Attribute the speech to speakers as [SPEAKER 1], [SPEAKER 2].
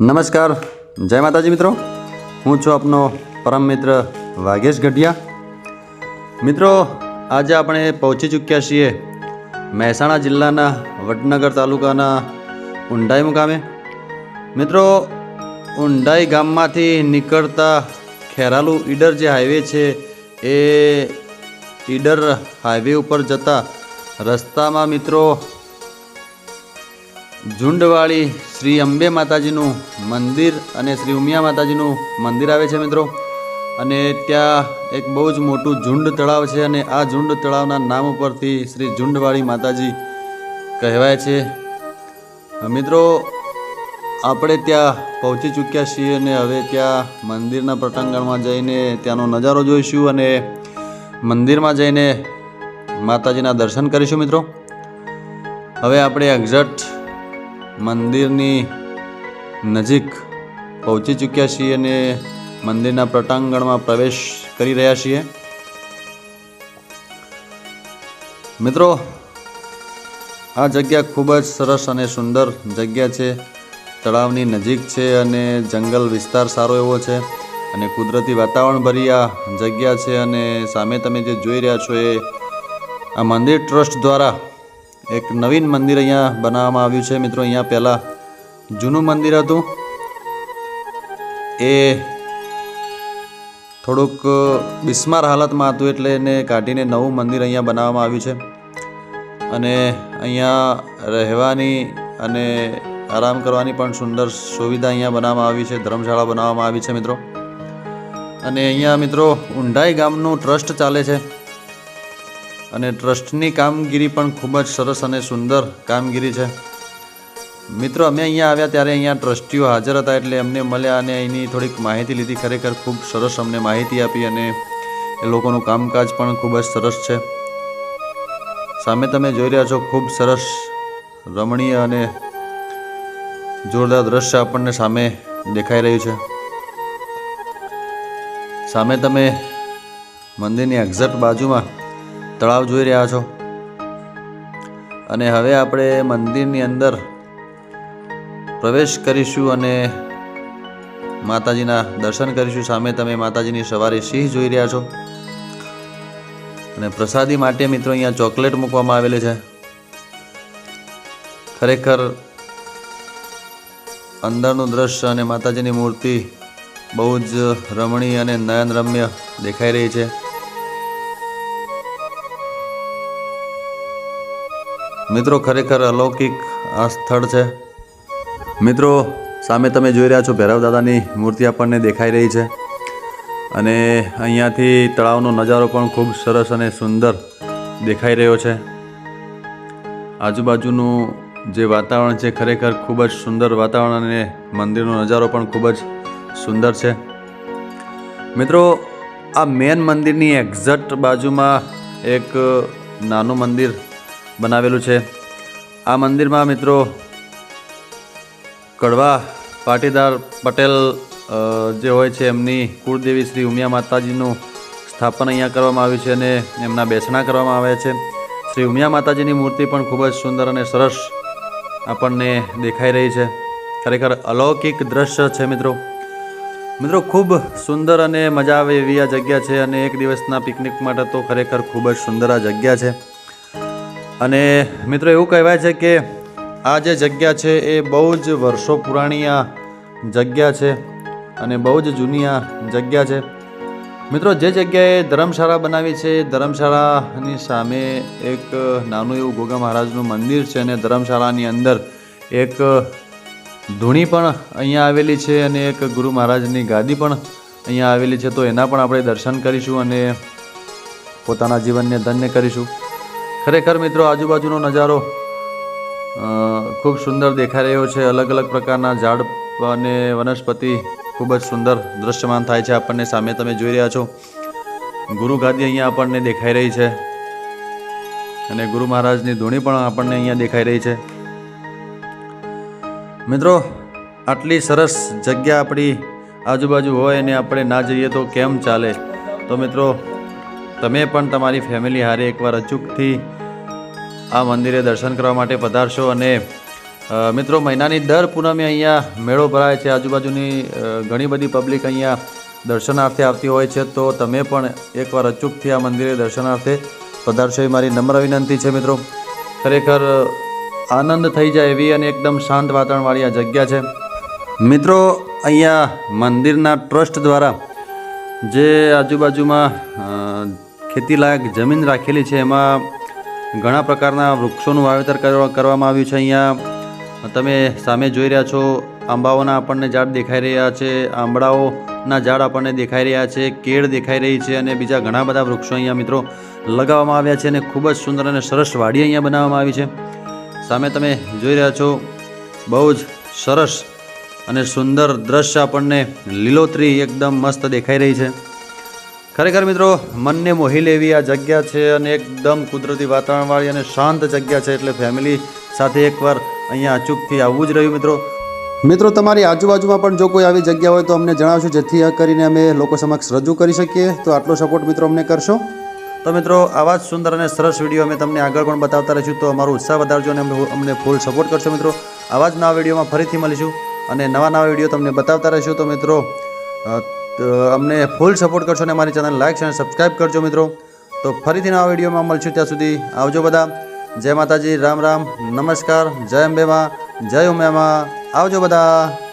[SPEAKER 1] નમસ્કાર. જય માતાજી મિત્રો. હું છું આપનો પરમ મિત્ર વાઘેશ ગઢિયા. મિત્રો, આજે આપણે પહોંચી ચૂક્યા છીએ મહેસાણા જિલ્લાના વડનગર તાલુકાના ઊંડાઈ મુકામે મિત્રો ઉંડાઈ ગામમાંથી નીકળતા ખેરાલુ ઈડર જે હાઈવે છે, એ ઈડર હાઈવે ઉપર જતા રસ્તામાં મિત્રો ઝુંડવાળી શ્રી અંબે માતાજીનું મંદિર અને શ્રી ઉમિયા માતાજીનું મંદિર આવે છે મિત્રો. અને ત્યાં એક બહુ જ મોટું ઝુંડ તળાવ છે અને આ ઝુંડ તળાવના નામ ઉપરથી શ્રી ઝુંડવાળી માતાજી કહેવાય છે. મિત્રો, આપણે ત્યાં પહોંચી ચૂક્યા છીએ અને હવે ત્યાં મંદિરના પ્રટાંગણમાં જઈને ત્યાંનો નજારો જોઈશું અને મંદિરમાં જઈને માતાજીના દર્શન કરીશું મિત્રો. હવે આપણે એક્ઝેક્ટ મંદિરની નજીક પહોંચી ચૂક્યા છીએ અને મંદિરના પ્રટાંગણમાં પ્રવેશ કરી રહ્યા છીએ. મિત્રો, આ જગ્યા ખૂબ જ સરસ અને સુંદર જગ્યા છે. તળાવની નજીક છે અને જંગલ વિસ્તાર સારો એવો છે અને કુદરતી વાતાવરણ ભરી આ જગ્યા છે અને સામે તમે જે જોઈ રહ્યા છો એ આ મંદિર ટ્રસ્ટ દ્વારા એક નવીન મંદિર અહીંયા બનાવવામાં આવ્યું છે. મિત્રો, અહીંયા પહેલાં જૂનું મંદિર હતું. એ થોડુંક બિસ્માર હાલતમાં હતું એટલે એને કાઢીને નવું મંદિર અહીંયા બનાવવામાં આવ્યું છે. અને અહીંયા રહેવાની અને આરામ કરવાની પણ સુંદર સુવિધા અહીંયા બનાવવામાં આવી છે. ધર્મશાળા બનાવવામાં આવી છે, મિત્રો. અને અહીંયા, મિત્રો, ઊંઢાઈ ગામનું ટ્રસ્ટ ચાલે છે. અને ટ્રસ્ટની કામગીરી પણ ખૂબ જ સરસ અને સુંદર કામગીરી છે. મિત્રો, અમે અહીંયા આવ્યા ત્યારે અહીંયા ટ્રસ્ટીઓ હાજર હતા એટલે એમને મળ્યા અને એની થોડીક માહિતી લીધી. ખરેખર ખૂબ સરસ અમને માહિતી આપી અને એ લોકોનું કામકાજ પણ ખૂબ જ સરસ છે. સામે તમે જોઈ રહ્યા છો, ખૂબ સરસ રમણીય અને જોરદાર દ્રશ્ય આપણને સામે દેખાઈ રહ્યું છે. સામે તમે મંદિરની એક્ઝેક્ટ બાજુમાં તળાવ જોઈ રહ્યા છો. અને હવે આપણે મંદિરની અંદર પ્રવેશ કરીશું અને માતાજીના દર્શન કરીશું. સામે તમે માતાજીની સવારે સિંહ જોઈ રહ્યા છો. અને પ્રસાદી માટે મિત્રો અહીંયા ચોકલેટ મૂકવામાં આવેલી છે. ખરેખર અંદરનું દ્રશ્ય અને માતાજીની મૂર્તિ બહુ જ રમણીય અને નયનરમ્ય દેખાઈ રહી છે. મિત્રો, ખરેખર અલૌકિક આ સ્થળ છે. મિત્રો, સામે તમે જોઈ રહ્યા છો ભૈરવ દાદાની મૂર્તિ આપણને દેખાઈ રહી છે. અને અહીંયાથી તળાવનો નજારો પણ ખૂબ સરસ અને સુંદર દેખાઈ રહ્યો છે. આજુબાજુનું જે વાતાવરણ છે, ખરેખર ખૂબ જ સુંદર વાતાવરણ અને મંદિરનો નજારો પણ ખૂબ જ સુંદર છે. મિત્રો, આ મેન મંદિરની એક્ઝેક્ટ બાજુમાં એક નાનું મંદિર બનાવેલું છે. આ મંદિરમાં મિત્રો કડવા પાટીદાર પટેલ જે હોય છે, એમની કુળદેવી શ્રી ઉમિયા માતાજીનું સ્થાપન અહીંયા કરવામાં આવ્યું છે અને એમના બેસણા કરવામાં આવ્યા છે. શ્રી ઉમિયા માતાજીની મૂર્તિ પણ ખૂબ જ સુંદર અને સરસ આપણને દેખાઈ રહી છે. ખરેખર અલૌકિક દ્રશ્ય છે મિત્રો. મિત્રો, ખૂબ સુંદર અને મજા આવે એવી આ જગ્યા છે અને એક દિવસના પિકનિક માટે તો ખરેખર ખૂબ જ સુંદર આ જગ્યા છે. અને મિત્રો એવું કહેવાય છે કે આ જે જગ્યા છે એ બહુ જ વર્ષો પુરાણી આ જગ્યા છે અને બહુ જ જૂની આ જગ્યા છે. મિત્રો જે જગ્યાએ ધર્મશાળા બનાવી છે, ધર્મશાળાની સામે એક નાનું એવું ગોગા મહારાજનું મંદિર છે અને ધર્મશાળાની અંદર એક ધૂણી પણ અહીંયા આવેલી છે અને એક ગુરુ મહારાજની ગાદી પણ અહીંયા આવેલી છે. તો એના પણ આપણે દર્શન કરીશું અને પોતાના જીવનને ધન્ય કરીશું. ખરેખર મિત્રો, આજુબાજુનો નજારો ખૂબ સુંદર દેખાઈ રહ્યો છે. અલગ અલગ પ્રકારના ઝાડ અને વનસ્પતિ ખૂબ જ સુંદર દૃશ્યમાન થાય છે આપણને. સામે તમે જોઈ રહ્યા છો, ગુરુ ગાદી અહીંયા આપણને દેખાઈ રહી છે અને ગુરુ મહારાજની ધૂણી પણ આપણને અહીંયા દેખાઈ રહી છે. મિત્રો, આટલી સરસ જગ્યા આપણી આજુબાજુ હોય અને આપણે ના જઈએ તો કેમ ચાલે? તો મિત્રો તમે પણ તમારી ફેમિલી હારે એકવાર અચૂકથી આ મંદિરે દર્શન કરવા માટે પધારશો અને મિત્રો, મહિનાની દર પૂનમે અહીંયા મેળો ભરાય છે. આજુબાજુની ઘણી બધી પબ્લિક અહીંયા દર્શનાર્થે આવતી હોય છે. તો તમે પણ એકવાર અચૂકથી આ મંદિરે દર્શનાર્થે પધારશો એ મારી નમ્ર વિનંતી છે, મિત્રો. ખરેખર આનંદ થઈ જાય એવી અને એકદમ શાંત વાતાવરણવાળી આ જગ્યા છે. મિત્રો, અહીંયા મંદિરના ટ્રસ્ટ દ્વારા જે આજુબાજુમાં ખેતીલાયક જમીન રાખેલી છે. એમાં ઘણા પ્રકારના વૃક્ષોનું વાવેતર કરવા- કરવામાં આવ્યું છે અહીંયા. તમે સામે જોઈ રહ્યા છો, આંબાઓના આપણને ઝાડ દેખાઈ રહ્યા છે, આંબળાઓના ઝાડ આપણને દેખાઈ રહ્યા છે, કેળ દેખાઈ રહી છે અને બીજા ઘણા બધા વૃક્ષો અહીંયા મિત્રો લગાવવામાં આવ્યા છે અને ખૂબ જ સુંદર અને સરસ વાડી અહીંયા બનાવવામાં આવી છે. સામે તમે જોઈ રહ્યા છો, બહુ જ સરસ અને સુંદર દ્રશ્ય આપણને લીલોતરી એકદમ મસ્ત દેખાઈ રહી છે. ખરેખર મિત્રો મનને મોહી લેવી આ જગ્યા છે અને એકદમ કુદરતી વાતાવરણવાળી અને શાંત જગ્યા છે એટલે ફેમિલી સાથે એકવાર અહીંયા અચૂકથી આવવું જ રહ્યું મિત્રો. મિત્રો તમારી આજુબાજુમાં પણ જો કોઈ આવી જગ્યા હોય તો અમને જણાવશો જેથી આ કરીને અમે લોકો સમક્ષ રજૂ કરી શકીએ. તો આટલો સપોર્ટ મિત્રો અમને કરશો. તો મિત્રો આવા જ સુંદર અને સરસ વીડિયો અમે તમને આગળ પણ બતાવતા રહીશું. તો અમારો ઉત્સાહ વધારજો અને અમને- ફૂલ સપોર્ટ કરશો મિત્રો. આવા જ નવા વિડીયોમાં ફરીથી મળીશું અને નવા નવા વીડિયો તમને બતાવતા રહીશું. તો મિત્રો અમને ફૂલ સપોર્ટ કરશો અને અમારી ચેનલ લાઇક અને સબસ્ક્રાઈબ કરજો મિત્રો. તો ફરીથી નવા વિડીયોમાં મળશું ત્યાં સુધી આવજો બધા. જય માતાજી, રામ રામ, નમસ્કાર, જય અંબેમાં જય ઉમ્યામાં આવજો બધા.